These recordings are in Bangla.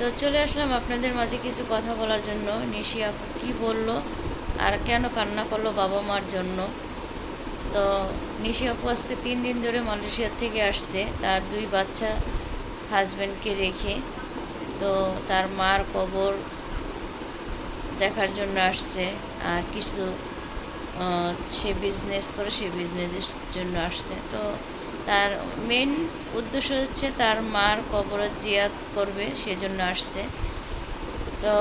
তো চলে আসলাম আপনাদের মাঝে কিছু কথা বলার জন্য। নিশি আপু কী বলল আর কেন কান্না করল বাবা মার জন্য? তো নিশি আপু আজকে তিন দিন ধরে মালয়েশিয়ার থেকে আসছে, তার দুই বাচ্চা হাজব্যান্ডকে রেখে। তো তার মার কবর দেখার জন্য আসছে আর কিছু সে বিজনেস করে, সে বিজনেসের জন্য আসছে। তো তার মেন উদ্দেশ্য হচ্ছে তার মার কবর জিয়াত করবে, সেজন্য আসছে। তো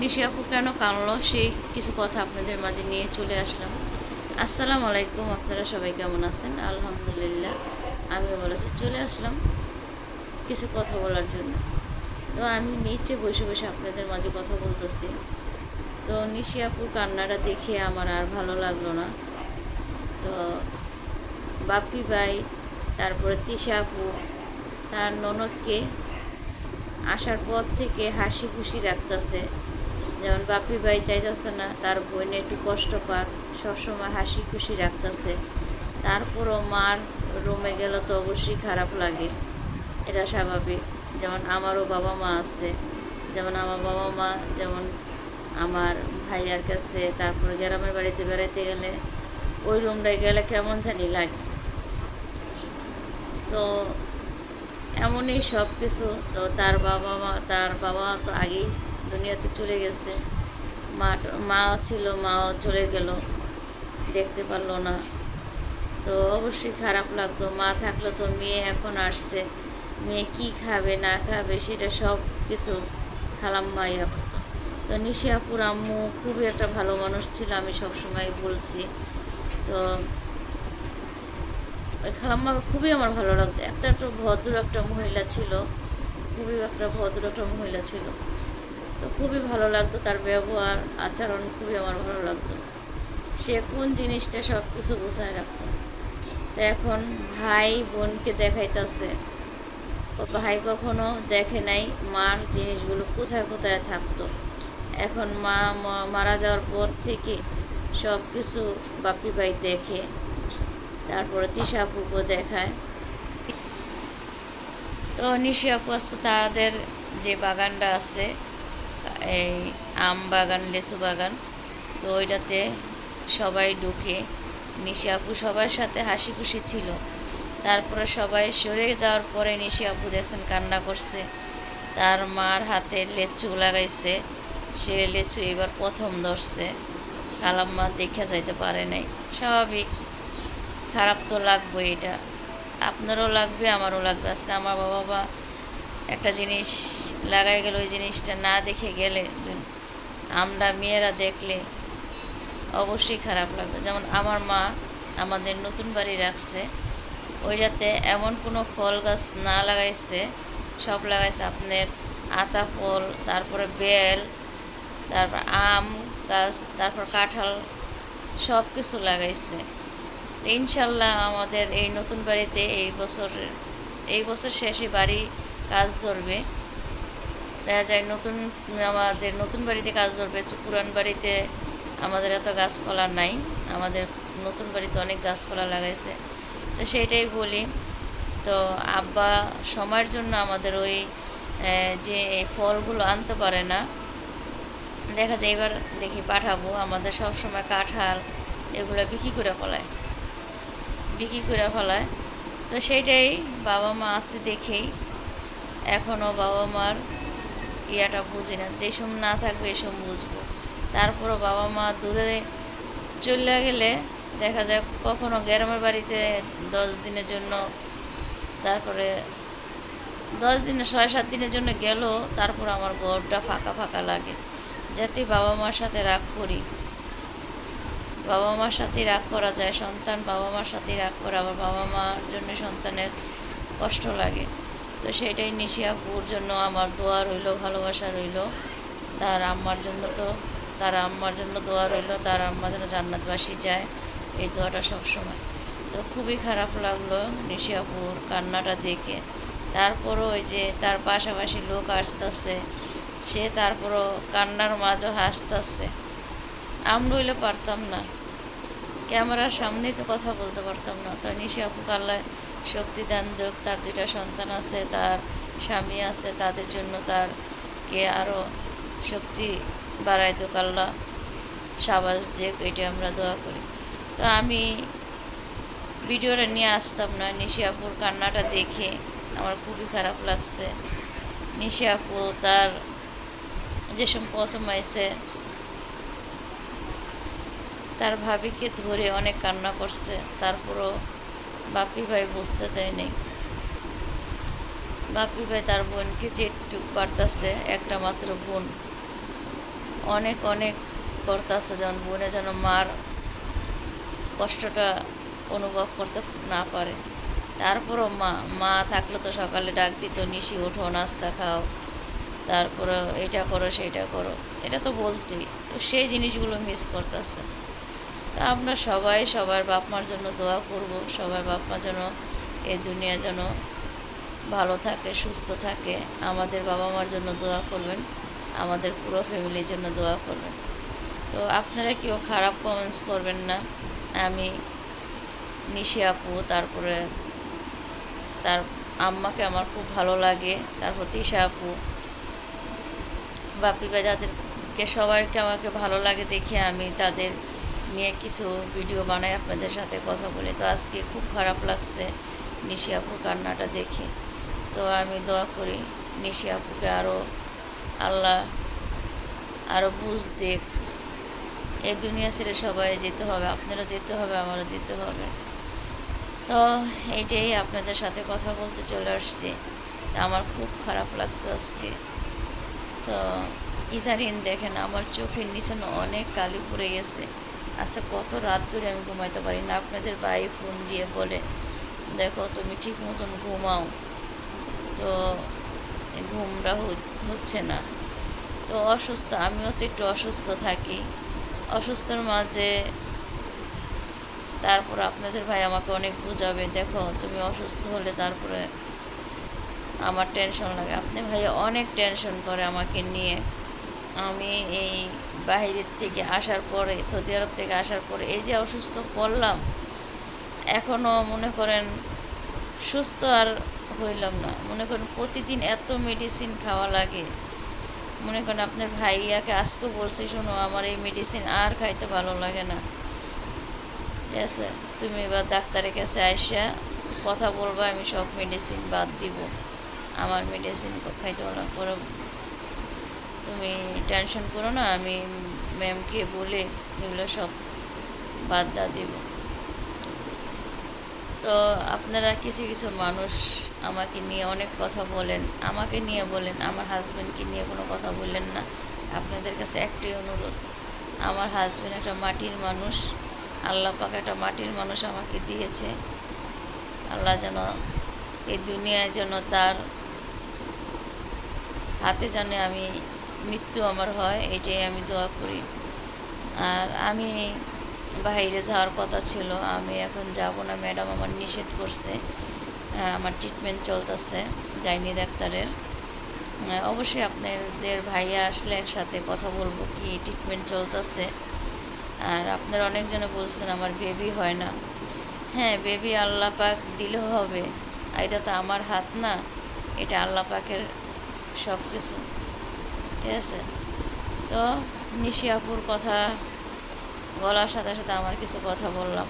নিশি আপু কেন কানলো? সেই কিছু কথা আপনাদের মাঝে নিয়ে চলে আসলাম। আসসালামু আলাইকুম, আপনারা সবাই কেমন আছেন? আলহামদুলিল্লাহ, আমিও বলেছি চলে আসলাম কিছু কথা বলার জন্য। তো আমি নিচে বসে বসে আপনাদের মাঝে কথা বলতেছি। তো নিশি আপুর কান্নাটা দেখে আমার আর ভালো লাগল না। তো বাপ্পি ভাই, তারপরে তিশা আপু, তার ননদকে আসার পর থেকে হাসি খুশি রাখতেছে। যেমন বাপি ভাই চাইতেছে না, তার বোনে একটু কষ্ট পাক, সবসময় হাসি খুশি রাখতেছে। তারপরও মার রুমে গেলে তো অবশ্যই খারাপ লাগে। এটা স্বাভাবিক। যেমন আমারও বাবা মা আছে। যেমন আমার বাবা মা যেমন আমার ভাইয়ার কাছে, তারপরে গ্রামের বাড়িতে বেড়াইতে গেলে ওই রুমটায় গেলে কেমন জানি লাগে। তো এমনই সব কিছু তো তার বাবা মা, তার বাবা তো আগেই দুনিয়াতে চলে গেছে। মা মা ছিল, মাও চলে গেল। দেখতে পারল না। তো অবশ্যই খারাপ লাগতো। মা থাকল তো, মেয়ে এখন আসছে। মেয়ে কি খাবে, না খাবে, সেটা সব কিছু খালাম্মা ইয়া করতো তো নিশিয়াপুর আম্মু খুবই একটা ভালো মানুষ ছিল, আমি সবসময় বলছি। তো ওই খালাম্মা খুবই আমার ভালো লাগতো। একটা একটা ভদ্র একটা মহিলা ছিল, খুবই একটা ভদ্র একটা মহিলা ছিল। তো খুবই ভালো লাগতো তার ব্যবহার, আচরণ খুবই আমার ভালো লাগতো। সে কোন জিনিসটা সব কিছু গুছায় রাখতো। তো এখন ভাই বোনকে দেখাইতেছে। ভাই কখনো দেখে নাই মার জিনিসগুলো কোথায় কোথায় থাকতো। এখন মা মারা যাওয়ার পর থেকে সব কিছু বাপি ভাই দেখে, তারপরে তিশা আপুকে দেখায়। তো নিশি আপু আজকে তাদের যে বাগানটা আছে, এই আম বাগান, লেচু বাগান, তো ওইটাতে সবাই ঢুকে, নিশি আপু সবার সাথে হাসি খুশি ছিল। তারপরে সবাই সরে যাওয়ার পরে নিশি আপু দেখছেন কান্না করছে, তার মার হাতে লেচু লাগাইছে। সে লেচু এবার প্রথম ধরছে। কালাম্মা দেখা যাইতে পারে নাই। স্বাভাবিক। খারাপ তো লাগবে এটা। আপনারও লাগবে, আমারও লাগবে। আজকে আমার বাবা বা একটা জিনিস লাগাই গেল, ওই জিনিসটা না দেখে গেলে আমরা মেয়েরা দেখলে অবশ্যই খারাপ লাগবে। যেমন আমার মা আমাদের নতুন বাড়ি রাখছে। ওইটাতে এমন কোনো ফল গাছ না লাগাইছে। সব লাগাইছে। আপনার আতা ফল, তারপরে বেল তারপর আম, গাছ, তারপর কাঁঠাল সব কিছু লাগাইছে ইনশাল্লাহ আমাদের এই নতুন বাড়িতে এই বছরের, এই বছর শেষে বাড়ি কাজ ধরবে। দেখা যায় নতুন, আমাদের নতুন বাড়িতে কাজ ধরবে পুরান বাড়িতে আমাদের এত গাছপালা নাই। আমাদের নতুন বাড়িতে অনেক গাছপালা লাগাইছে। তো সেইটাই বলি। তো আব্বা সময়ের জন্য আমাদের ওই যে ফলগুলো আনতে পারে না দেখা যায় এবার দেখি পাঠাবো, আমাদের সব সময় কাঁঠাল এগুলো বিক্রি করে ফেলায়। বিক্রি করে ফেলায়। তো সেইটাই বাবা মা আছে দেখেই। এখনও বাবা মার ইয়াটা বুঝি না, যে সময় না থাকবে সময় বুঝব। তারপরও বাবা মা দূরে চলে গেলে দেখা যায় কখনো গ্রামের বাড়িতে দশ দিনের জন্য, তারপরে দশ দিনে ছয় সাত দিনের জন্য গেল, তারপর আমার ঘরটা ফাঁকা ফাঁকা লাগে। যাতে বাবা মার সাথে রাগ করি। বাবা মার সাথে রাগ করা যায়, সন্তান বাবা মার সাথে রাগ করা, আবার বাবা মার জন্য সন্তানের কষ্ট লাগে। তো সেটাই নিশিয়াপুর জন্য আমার দোয়া রইল, ভালোবাসা রইল। তার আম্মার জন্য তো, তার আম্মার জন্য দোয়া রইল, তার আম্মা যেন জান্নাতবাসী যায়, এই দোয়াটা সবসময়। তো খুবই খারাপ লাগল নিশিয়াপুর কান্নাটা দেখে। তারপরও ওই যে তার পাশাপাশি লোক আসতেছে, সে তারপরও কান্নার মাঝও হাসতেছে। আমরা হইলে পারতাম না। ক্যামেরার সামনেই তো কথা বলতে পারতাম না। তো নিশি আপু কাল্লায় শক্তি দান যোগ তার দুইটা সন্তান আছে, তার স্বামী আছে, তাদের জন্য তার কে আরও শক্তি বাড়ায় তো আল্লাহ সাবাস যে এটা আমরা দোয়া করি। তো আমি ভিডিওটা নিয়ে আসতাম না, নিশি আপুর কান্নাটা দেখে আমার খুবই খারাপ লাগছে। নিশি আপু তার যে সময় প্রথম আইসে তার ভাবিকে ধরে অনেক কান্না করছে, তারপরও বাপি ভাই বুঝতে দেয়নি। বাপি ভাই তার বোনকে যে যেটুক পারতাছে, একটা মাত্র বোন। অনেক অনেক করতেছে যেমন বোনে যেন মার কষ্টটা অনুভব করতে না পারে। তারপরও মা মা থাকলে তো সকালে ডাক দিত, নিশি ওঠো, নাস্তা খাও তারপরে এটা করো, সেটা করো। এটা তো বলতেই, তো সেই জিনিসগুলো মিস করতেছে। তা আমরা সবাই সবার বাপ মার জন্য দোয়া করব, সবার বাপ মা যেন এই দুনিয়া যেন ভালো থাকে, সুস্থ থাকে, আমাদের বাবা মার জন্য দোয়া করবেন, আমাদের পুরো ফ্যামিলির জন্য দোয়া করবেন। তো আপনারা কেউ খারাপ কমেন্টস করবেন না? আমি, নিশি আপু, তারপরে তার আম্মাকে আমার খুব ভালো লাগে তারপর তিশা আপু। বাপি ভাই যাদেরকে সবাইকে আমাকে ভালো লাগে দেখে আমি তাদের নিয়ে কিছু ভিডিও বানাই, আপনাদের সাথে কথা বলি। তো আজকে খুব খারাপ লাগছে নিশি আপুর কান্নাটা দেখে। তো আমি দোয়া করি নিশি আপুকে আরও আল্লাহ আরও বুঝ দেখ। এই দুনিয়া ছেড়ে সবাই যেতে হবে, আপনারও যেতে হবে, আমারও যেতে হবে। তো এইটাই আপনাদের সাথে কথা বলতে চলে আসছি। আমার খুব খারাপ লাগছে আজকে। তো ইদারিন দেখেন আমার চোখের নিচে অনেক কালি পড়ে গেছে। আচ্ছা কত রাত ধরে আমি ঘুমাইতে পারি না। আপনাদের ভাই ফোন দিয়ে বলে, দেখো, তুমি ঠিক মতন ঘুমাও। তো ঘুমটা হচ্ছে না। তো অসুস্থ, আমিও তো একটু অসুস্থ থাকি। অসুস্থর মাঝে তারপর আপনাদের ভাই আমাকে অনেক বুঝাবে, দেখো তুমি অসুস্থ হলে তারপরে আমার টেনশন লাগে। আপনি ভাই অনেক টেনশন করে আমাকে নিয়ে। আমি এই বাহিরের থেকে আসার পরে, সৌদি আরব থেকে আসার পরে এই যে অসুস্থ পড়লাম এখনও মনে করেন সুস্থ আর হইলাম না। মনে করেন প্রতিদিন এত মেডিসিন খাওয়া লাগে। মনে করেন আপনার ভাইয়াকে আজকে বলছি, শোনো, আমার এই মেডিসিন আর খাইতে ভালো লাগে না। ঠিক আছে, তুমি এবার ডাক্তারের কাছে আইসা কথা বলবা, আমি সব মেডিসিন বাদ দিব। আমার মেডিসিন খাইতে ভালো পরে তুমি টেনশন করো না, আমি ম্যামকে বলে এগুলো সব বাদ দা দিব। তো আপনারা কিছু কিছু মানুষ আমাকে নিয়ে অনেক কথা বলেন, আমাকে নিয়ে বলেন, আমার হাজব্যান্ডকে নিয়ে কোনো কথা বললেন না। আপনাদের কাছে একটাই অনুরোধ, আমার হাজব্যান্ড একটা মাটির মানুষ আল্লাহ পাক একটা মাটির মানুষ আমাকে দিয়েছে। আল্লাহ যেন এই দুনিয়ায় যেন তার হাতে যেন আমি মৃত্যু আমার হয়, এটাই আমি দোয়া করি। আর আমি বাইরে যাওয়ার কথা ছিল, আমি এখন যাব না। ম্যাডাম আমার নিষেধ করছে আমার ট্রিটমেন্ট চলতেছে গাইনি ডাক্তারের। অবশ্যই আপনাদের ভাইয়া আসলে একসাথে কথা বলব কি ট্রিটমেন্ট চলতেছে। আর আপনারা অনেকজনে বলছেন, আমার বেবি হয় না। হ্যাঁ বেবি আল্লাহ পাক দিলেও হবে। এটা তো আমার হাত না, এটা আল্লাহ পাকের সব কিছু ঠিক আছে? তো নিশিয়াপুর কথা বলার সাথে সাথে আমার কিছু কথা বললাম।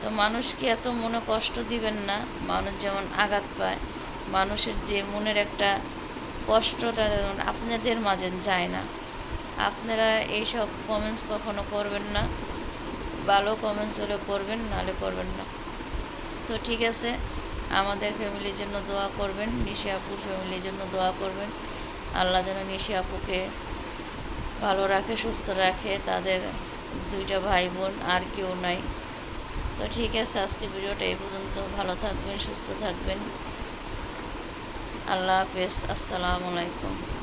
তো মানুষকে এত মনে কষ্ট দিবেন না? মানুষ যেমন আঘাত পায়, মানুষের যে মনের একটা কষ্টটা যেমন আপনাদের মাঝে যায় না। আপনারা এইসব কমেন্টস কখনো করবেন না। ভালো কমেন্টস হলে করবেন, নাহলে করবেন না। তো ঠিক আছে, আমাদের ফ্যামিলির জন্য দোয়া করবেন, নিশি আপুর ফ্যামিলির জন্য দোয়া করবেন। আল্লাহ যেন নিশি আপুকে ভালো রাখে, সুস্থ রাখে, তাদের দুইটা ভাই বোন আর কেউ নাই। তো ঠিক আছে আজকে ভিডিওটা এই পর্যন্ত। ভালো থাকবেন, সুস্থ থাকবেন। আল্লাহ হাফেজ, আসসালামু আলাইকুম।